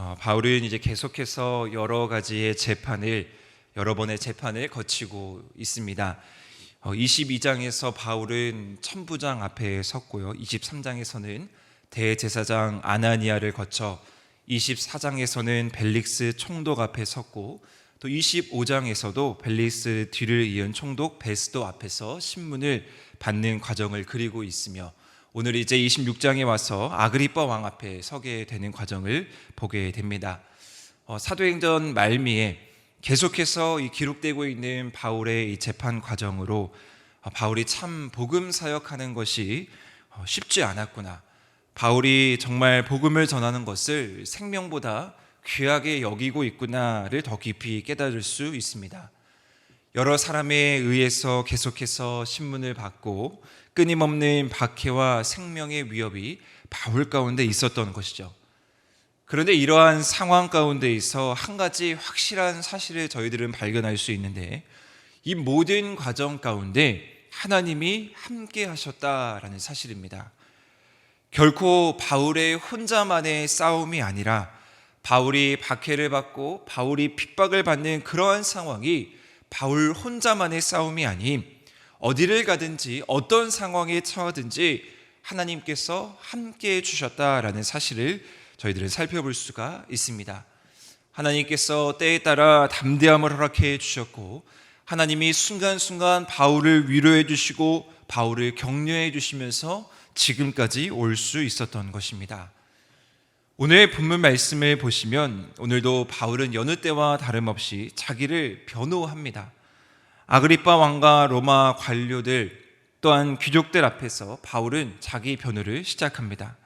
어, 바울은 이제 계속해서 여러 가지의 재판을 여러 번의 재판을 거치고 있습니다. 어, 22장에서 바울은 천부장 앞에 섰고요. 23장에서는 대제사장 아나니아를 거쳐 24장에서는 벨릭스 총독 앞에 섰고 또 25장에서도 벨릭스 뒤를 이은 총독 베스도 앞에서 신문을 받는 과정을 그리고 있으며 오늘 이제 26장에 와서 아그리빠 왕 앞에 서게 되는 과정을 보게 됩니다. 어, 사도행전 말미에 계속해서 이 기록되고 있는 바울의 이 재판 과정으로 어, 바울이 참 복음 사역하는 것이 어, 쉽지 않았구나. 바울이 정말 복음을 전하는 것을 생명보다 귀하게 여기고 있구나를 더 깊이 깨달을 수 있습니다. 여러 사람에 의해서 계속해서 신문을 받고 끊임없는 박해와 생명의 위협이 바울 가운데 있었던 것이죠. 그런데 이러한 상황 가운데에서 한 가지 확실한 사실을 저희들은 발견할 수 있는데 이 모든 과정 가운데 하나님이 함께 하셨다라는 사실입니다. 결코 바울의 혼자만의 싸움이 아니라 바울이 박해를 받고 바울이 핍박을 받는 그러한 상황이 바울 혼자만의 싸움이 아닌 어디를 가든지 어떤 상황에 처하든지 하나님께서 함께 해 주셨다라는 사실을 저희들은 살펴볼 수가 있습니다. 하나님께서 때에 따라 담대함을 허락해 주셨고 하나님이 순간순간 바울을 위로해 주시고 바울을 격려해 주시면서 지금까지 올 수 있었던 것입니다. 오늘 본문 말씀을 보시면 오늘도 바울은 여느 때와 다름없이 자기를 변호합니다. 아그리파 왕과 로마 관료들 또한 귀족들 앞에서 바울은 자기 변호를 시작합니다.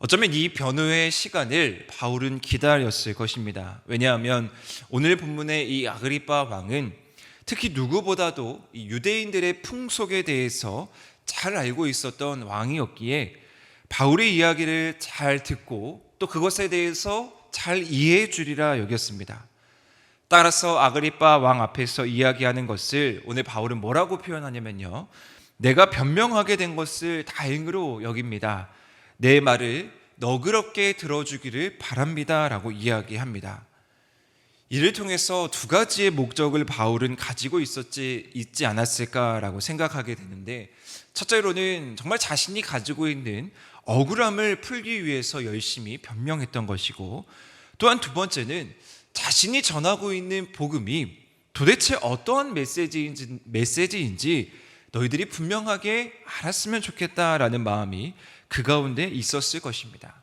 어쩌면 이 변호의 시간을 바울은 기다렸을 것입니다. 왜냐하면 오늘 본문의 이 아그리파 왕은 특히 누구보다도 유대인들의 풍속에 대해서 잘 알고 있었던 왕이었기에 바울의 이야기를 잘 듣고 또 그것에 대해서 잘 이해해 주리라 여겼습니다. 따라서 아그리파 왕 앞에서 이야기하는 것을 오늘 바울은 뭐라고 표현하냐면요. 내가 변명하게 된 것을 다행으로 여깁니다. 내 말을 너그럽게 들어주기를 바랍니다 라고 이야기합니다. 이를 통해서 두 가지의 목적을 바울은 가지고 있었지 있지 않았을까라고 생각하게 되는데 첫째로는 정말 자신이 가지고 있는 억울함을 풀기 위해서 열심히 변명했던 것이고 또한 두 번째는 자신이 전하고 있는 복음이 도대체 어떠한 메시지인지, 메시지인지 너희들이 분명하게 알았으면 좋겠다라는 마음이 그 가운데 있었을 것입니다.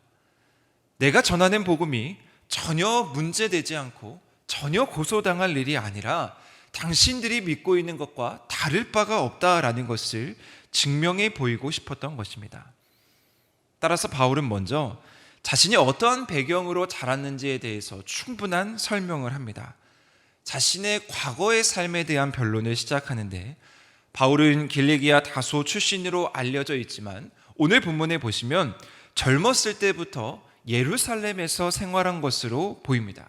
내가 전하는 복음이 전혀 문제되지 않고 전혀 고소당할 일이 아니라 당신들이 믿고 있는 것과 다를 바가 없다라는 것을 증명해 보이고 싶었던 것입니다. 따라서 바울은 먼저 자신이 어떠한 배경으로 자랐는지에 대해서 충분한 설명을 합니다. 자신의 과거의 삶에 대한 변론을 시작하는데 바울은 길리기아 다소 출신으로 알려져 있지만 오늘 본문에 보시면 젊었을 때부터 예루살렘에서 생활한 것으로 보입니다.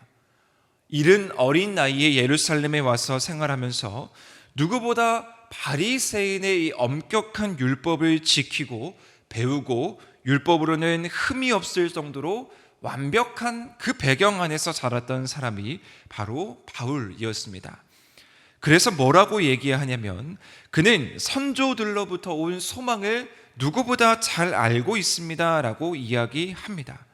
이른 어린 나이에 예루살렘에 와서 생활하면서 누구보다 바리새인의 이 엄격한 율법을 지키고 배우고 율법으로는 흠이 없을 정도로 완벽한 그 배경 안에서 자랐던 사람이 바로 바울이었습니다. 그래서 뭐라고 얘기하냐면 그는 선조들로부터 온 소망을 누구보다 잘 알고 있습니다라고 이야기합니다.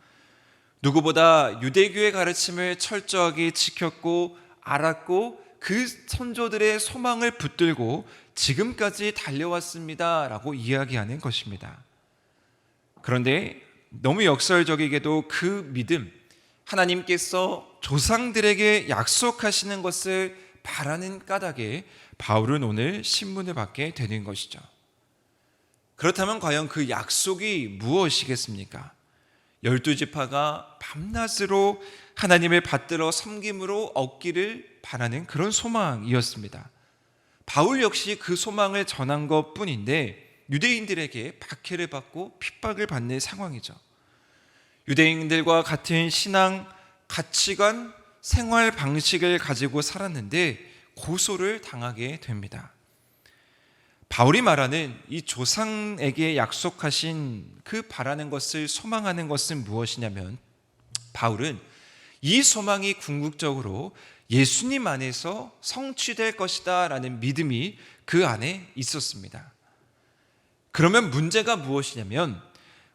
누구보다 유대교의 가르침을 철저하게 지켰고 알았고 그 선조들의 소망을 붙들고 지금까지 달려왔습니다라고 이야기하는 것입니다. 그런데 너무 역설적이게도 그 믿음, 하나님께서 조상들에게 약속하시는 것을 바라는 까닭에 바울은 오늘 신문을 받게 되는 것이죠. 그렇다면 과연 그 약속이 무엇이겠습니까? 열두 지파가 밤낮으로 하나님을 받들어 섬김으로 얻기를 바라는 그런 소망이었습니다. 바울 역시 그 소망을 전한 것 뿐인데 유대인들에게 박해를 받고 핍박을 받는 상황이죠. 유대인들과 같은 신앙, 가치관, 생활 방식을 가지고 살았는데 고소를 당하게 됩니다. 바울이 말하는 이 조상에게 약속하신 그 바라는 것을 소망하는 것은 무엇이냐면 바울은 이 소망이 궁극적으로 예수님 안에서 성취될 것이다라는 믿음이 그 안에 있었습니다. 그러면 문제가 무엇이냐면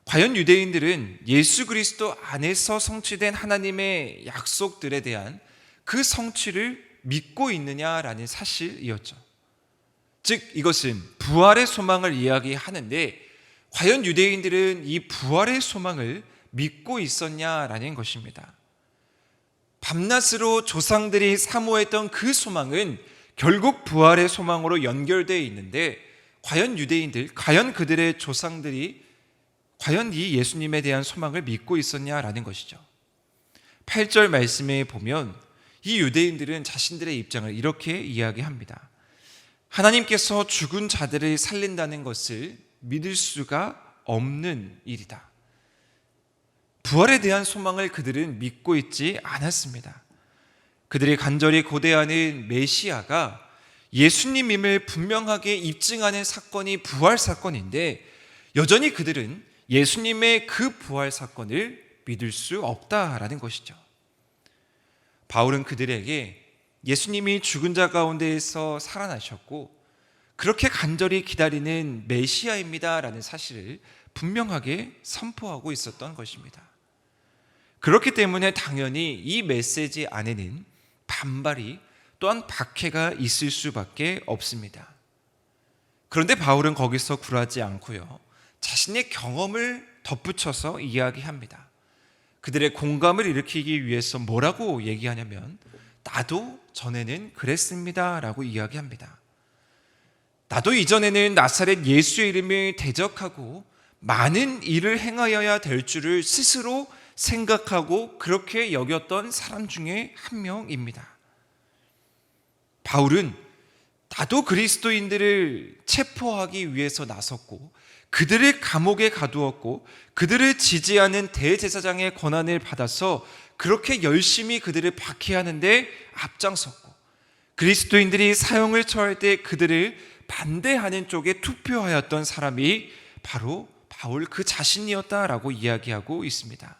과연 유대인들은 예수 그리스도 안에서 성취된 하나님의 약속들에 대한 그 성취를 믿고 있느냐라는 사실이었죠. 즉 이것은 부활의 소망을 이야기하는데 과연 유대인들은 이 부활의 소망을 믿고 있었냐라는 것입니다. 밤낮으로 조상들이 사모했던 그 소망은 결국 부활의 소망으로 연결되어 있는데 과연 유대인들, 과연 그들의 조상들이 과연 이 예수님에 대한 소망을 믿고 있었냐라는 것이죠. 8절 말씀에 보면 이 유대인들은 자신들의 입장을 이렇게 이야기합니다. 하나님께서 죽은 자들을 살린다는 것을 믿을 수가 없는 일이다. 부활에 대한 소망을 그들은 믿고 있지 않았습니다. 그들이 간절히 고대하는 메시아가 예수님임을 분명하게 입증하는 사건이 부활 사건인데 여전히 그들은 예수님의 그 부활 사건을 믿을 수 없다라는 것이죠. 바울은 그들에게 예수님이 죽은 자 가운데에서 살아나셨고 그렇게 간절히 기다리는 메시아입니다라는 사실을 분명하게 선포하고 있었던 것입니다. 그렇기 때문에 당연히 이 메시지 안에는 반발이 또한 박해가 있을 수밖에 없습니다. 그런데 바울은 거기서 굴하지 않고요. 자신의 경험을 덧붙여서 이야기합니다. 그들의 공감을 일으키기 위해서 뭐라고 얘기하냐면 나도 전에는 그랬습니다 라고 이야기합니다. 나도 이전에는 나사렛 예수의 이름을 대적하고 많은 일을 행하여야 될 줄을 스스로 생각하고 그렇게 여겼던 사람 중에 한 명입니다. 바울은 나도 그리스도인들을 체포하기 위해서 나섰고 그들을 감옥에 가두었고 그들을 지지하는 대제사장의 권한을 받아서 그렇게 열심히 그들을 박해하는데 앞장섰고 그리스도인들이 사형을 처할 때 그들을 반대하는 쪽에 투표하였던 사람이 바로 바울 그 자신이었다라고 이야기하고 있습니다.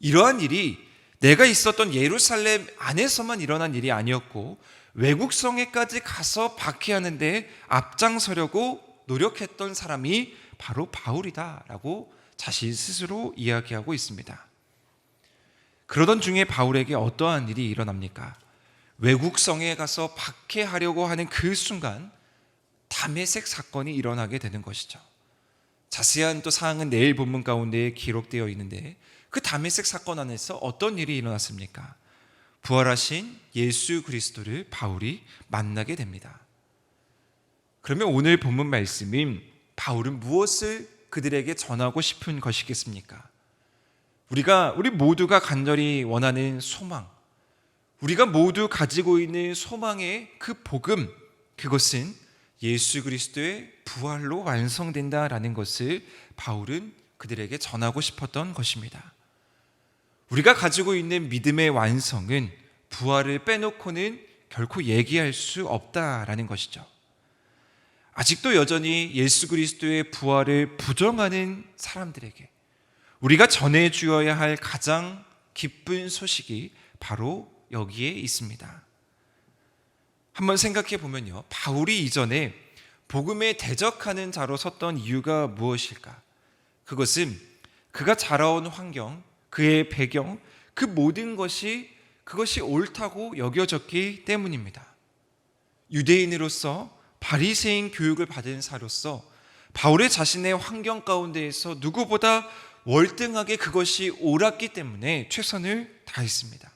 이러한 일이 내가 있었던 예루살렘 안에서만 일어난 일이 아니었고 외국 성에까지 가서 박해하는데 앞장서려고 노력했던 사람이 바로 바울이다라고 자신 스스로 이야기하고 있습니다. 그러던 중에 바울에게 어떠한 일이 일어납니까? 외국 성에 가서 박해하려고 하는 그 순간 담에색 사건이 일어나게 되는 것이죠. 자세한 또 사항은 내일 본문 가운데 기록되어 있는데 그 담에색 사건 안에서 어떤 일이 일어났습니까? 부활하신 예수 그리스도를 바울이 만나게 됩니다. 그러면 오늘 본문 말씀인 바울은 무엇을 그들에게 전하고 싶은 것이겠습니까? 우리가 우리 모두가 간절히 원하는 소망, 우리가 모두 가지고 있는 소망의 그 복음, 그것은 예수 그리스도의 부활로 완성된다라는 것을 바울은 그들에게 전하고 싶었던 것입니다. 우리가 가지고 있는 믿음의 완성은 부활을 빼놓고는 결코 얘기할 수 없다라는 것이죠. 아직도 여전히 예수 그리스도의 부활을 부정하는 사람들에게 우리가 전해 주어야 할 가장 기쁜 소식이 바로 여기에 있습니다. 한번 생각해 보면요. 바울이 이전에 복음에 대적하는 자로 섰던 이유가 무엇일까? 그것은 그가 자라온 환경, 그의 배경, 그 모든 것이 그것이 옳다고 여겨졌기 때문입니다. 유대인으로서 바리새인 교육을 받은 사로서 바울의 자신의 환경 가운데에서 누구보다 월등하게 그것이 옳았기 때문에 최선을 다했습니다.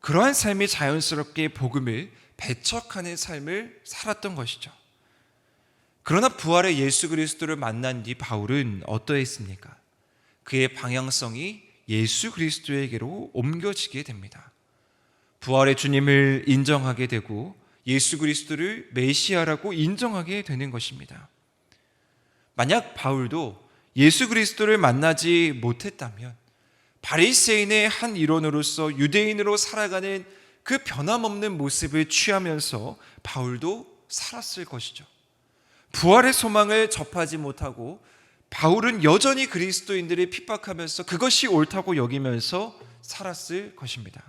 그러한 삶이 자연스럽게 복음을 배척하는 삶을 살았던 것이죠. 그러나 부활의 예수 그리스도를 만난 뒤 바울은 어떠했습니까? 그의 방향성이 예수 그리스도에게로 옮겨지게 됩니다. 부활의 주님을 인정하게 되고 예수 그리스도를 메시아라고 인정하게 되는 것입니다. 만약 바울도 예수 그리스도를 만나지 못했다면 바리새인의 한 일원으로서 유대인으로 살아가는 그 변함없는 모습을 취하면서 바울도 살았을 것이죠. 부활의 소망을 접하지 못하고 바울은 여전히 그리스도인들을 핍박하면서 그것이 옳다고 여기면서 살았을 것입니다.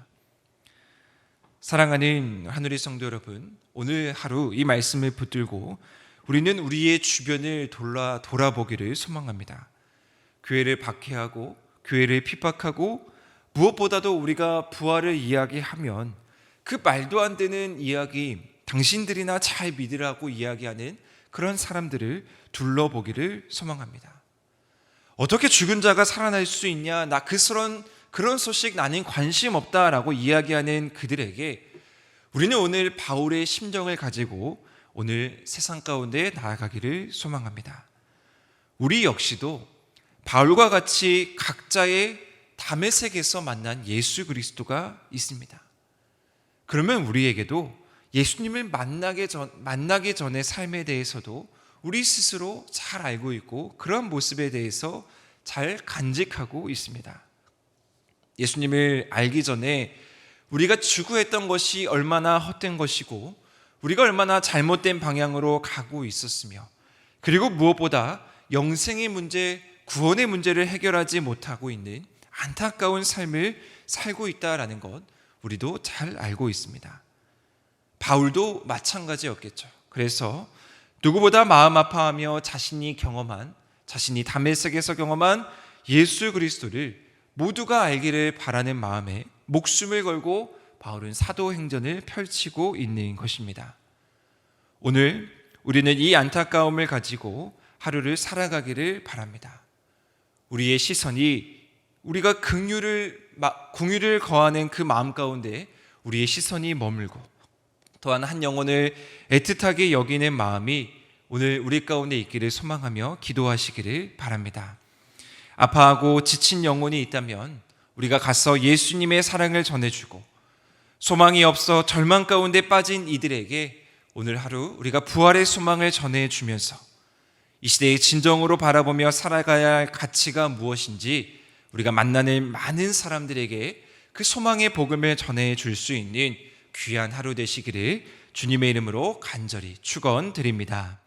사랑하는 하늘의 성도 여러분, 오늘 하루 이 말씀을 붙들고 우리는 우리의 주변을 돌아 돌아보기를 소망합니다. 교회를 박해하고 교회를 핍박하고 무엇보다도 우리가 부활을 이야기하면 그 말도 안 되는 이야기 당신들이나 잘 믿으라고 이야기하는 그런 사람들을 둘러보기를 소망합니다. 어떻게 죽은 자가 살아날 수 있냐? 나 그런 그런 소식 나는 관심 없다라고 이야기하는 그들에게 우리는 오늘 바울의 심정을 가지고 오늘 세상 가운데 나아가기를 소망합니다. 우리 역시도 바울과 같이 각자의 담의 색에서 만난 예수 그리스도가 있습니다. 그러면 우리에게도 예수님을 만나기 전 만나기 전의 삶에 대해서도 우리 스스로 잘 알고 있고 그런 모습에 대해서 잘 간직하고 있습니다. 예수님을 알기 전에 우리가 추구했던 것이 얼마나 헛된 것이고 우리가 얼마나 잘못된 방향으로 가고 있었으며 그리고 무엇보다 영생의 문제, 구원의 문제를 해결하지 못하고 있는 안타까운 삶을 살고 있다라는 것 우리도 잘 알고 있습니다. 바울도 마찬가지였겠죠. 그래서 누구보다 마음 아파하며 자신이 경험한 자신이 담에색에서 경험한 예수 그리스도를 모두가 알기를 바라는 마음에 목숨을 걸고 바울은 사도행전을 펼치고 있는 것입니다. 오늘 우리는 이 안타까움을 가지고 하루를 살아가기를 바랍니다. 우리의 시선이 우리가 긍휼을 궁유를 거하는 그 마음 가운데 우리의 시선이 머물고 또한 한 영혼을 애틋하게 여기는 마음이 오늘 우리 가운데 있기를 소망하며 기도하시기를 바랍니다. 아파하고 지친 영혼이 있다면 우리가 가서 예수님의 사랑을 전해주고 소망이 없어 절망 가운데 빠진 이들에게 오늘 하루 우리가 부활의 소망을 전해주면서 이 시대의 진정으로 바라보며 살아가야 할 가치가 무엇인지 우리가 만나는 많은 사람들에게 그 소망의 복음을 전해줄 수 있는 귀한 하루 되시기를 주님의 이름으로 간절히 축원드립니다.